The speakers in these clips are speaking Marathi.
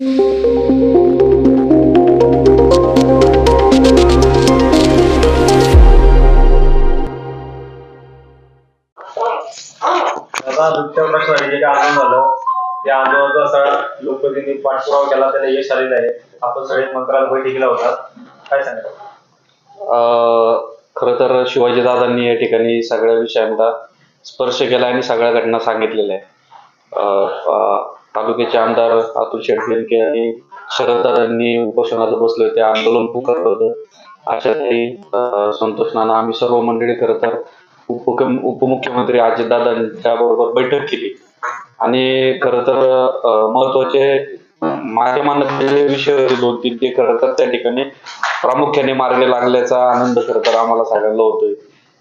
दुसऱ्या प्रश्नाने जे काय आंदोलन झालं त्या आंदोलनाचा सगळा लोकप्रतिनिधी पाठपुरावा केला त्याला यश आलेलं आहे. आपण सगळे मंत्रालय केला होता काय सांगाल? खर तर शिवाजी दादांनी या ठिकाणी सगळ्या विषयांना स्पर्श केला आणि सगळ्या घटना सांगितलेल्या आहे तालुक्याचे आमदार अतुल शेट्टी आणि शरद उपोषणाचं उपोषणाला बसले होते आंदोलन पुकारलं होतं. अशा काही संतोष नाना आम्ही सर्व मंडळी खरं तर उप उपमुख्यमंत्री अजितदादांच्या बरोबर बैठक केली. आणि खर तर महत्त्वाचे माझ्या मनातले विषय दोन तीन ते खरं तर त्या ठिकाणी प्रामुख्याने मार्गे लागल्याचा आनंद खरं तर आम्हाला सगळ्यांना होतोय.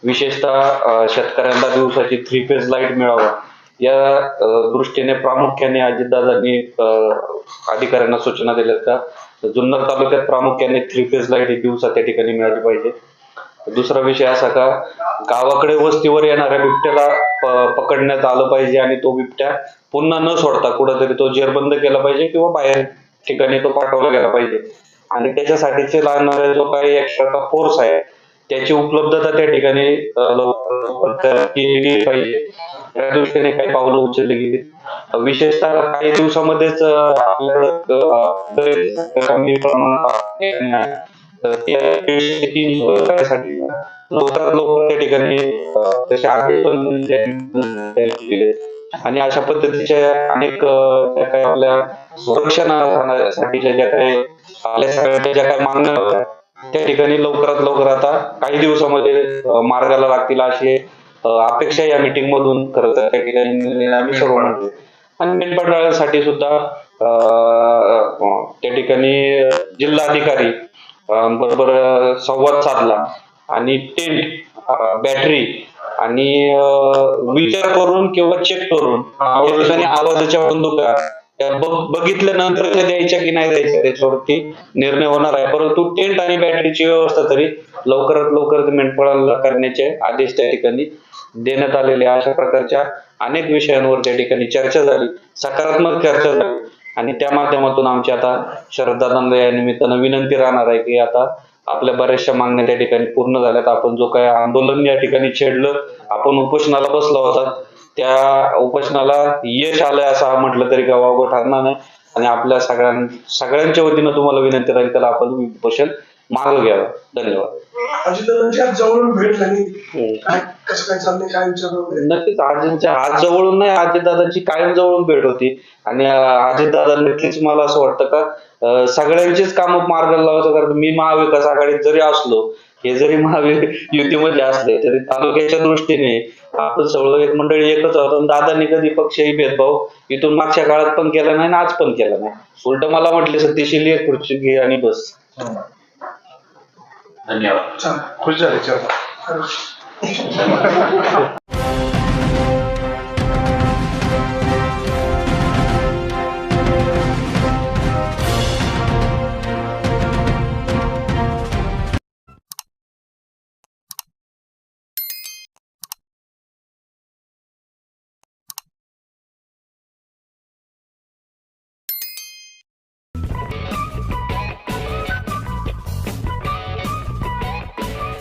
विशेषतः शेतकऱ्यांना दिवसाची थ्री फेज लाइट मिळावा. या दृष्टीने प्रामुख्याने अजितदादांनी अधिकाऱ्यांना सूचना दिल्यात का? जुन्नर तालुक्यात प्रामुख्याने थ्री फेज लाइट ही दिवसा त्या ठिकाणी मिळाली पाहिजे. दुसरा विषय असा का गावाकडे वस्तीवर येणाऱ्या बिबट्याला पकडण्यात आलं पाहिजे आणि तो बिबट्या पुन्हा न सोडता कुठंतरी तो जेरबंद केला पाहिजे किंवा बाहेर ठिकाणी तो पाठवला गेला पाहिजे. आणि त्याच्यासाठीचे लागणारा जो काही एक्स्ट्रा फोर्स आहे त्याची उपलब्धता त्या ठिकाणी केली पाहिजे त्या दृष्टीने काही पावलं उचलली गेली विशेषतः काही दिवसामध्येच अं, त्या ठिकाणी तसे पण आणि अशा पद्धतीच्या अनेक अं, काही आपल्या संरक्षणासाठीच्या ज्या काही आपल्या सगळ्यांच्या ज्या काही मागण्या होत्या त्या ठिकाणी लवकरात लवकर आता काही दिवसामध्ये मार्गाला लागतील अशी अपेक्षा या मीटिंग मधून खरं तर त्या ठिकाणी निर्णय आम्ही सर्व म्हणतो आणि मेंढपाळासाठी सुद्धा त्या ठिकाणी जिल्हाधिकारी बरोबर संवाद साधला. आणि टेंट बॅटरी आणि विचार करून किंवा चेक करून आवाजाच्या बंदुका बघितल्यानंतर त्या द्यायच्या की नाही द्यायच्या त्याच्यावरती निर्णय होणार आहे. परंतु टेंट आणि बॅटरीची व्यवस्था तरी लवकरात लवकर मेंढपाळाला करण्याचे आदेश त्या ठिकाणी देण्यात आलेले अशा प्रकारच्या अनेक विषयांवर त्या ठिकाणी चर्चा झाली. सकारात्मक चर्चा झाली. आणि त्या माध्यमातून आमची आता श्रद्धानंद या निमित्तानं विनंती राहणार आहे की आता आपल्या बऱ्याचशा मागण्या त्या ठिकाणी पूर्ण झाल्यात. आपण जो काही आंदोलन या ठिकाणी छेडलं आपण उपोषणाला बसलो होता त्या उपोषणाला यश आलंय असं म्हटलं तरी वावगं ठरणार नाही. आणि आपल्या सगळ्यां सगळ्यांच्या वतीनं तुम्हाला विनंती राहील त्याला आपण उपोषण मागं घ्यावं. धन्यवाद. आज जवळून भेट झाली. काय कसं काय चाललंय काय विचार वगैरे? नक्कीच आजींच्या हात जवळून नाही अजितदादांची कायम जवळून भेट होती. आणि अजितदादा नक्कीच मला असं वाटतं का सगळ्यांचीच कामं मार्गाला लावतो कारण मी महाविकास आघाडीत जरी असलो हे जरी महाविक युतीमध्ये असले तरी तालुक्याच्या दृष्टीने आपण सगळं एक मंडळी एकच आहोत. आणि दादांनी कधी पक्षही भेदभाव इथून मागच्या काळात पण केला नाही आणि आज पण केला नाही. उलट मला म्हटले सतीशील एक खुर्ची घे आणि बस. धन्यवाद. खुश झाले चला.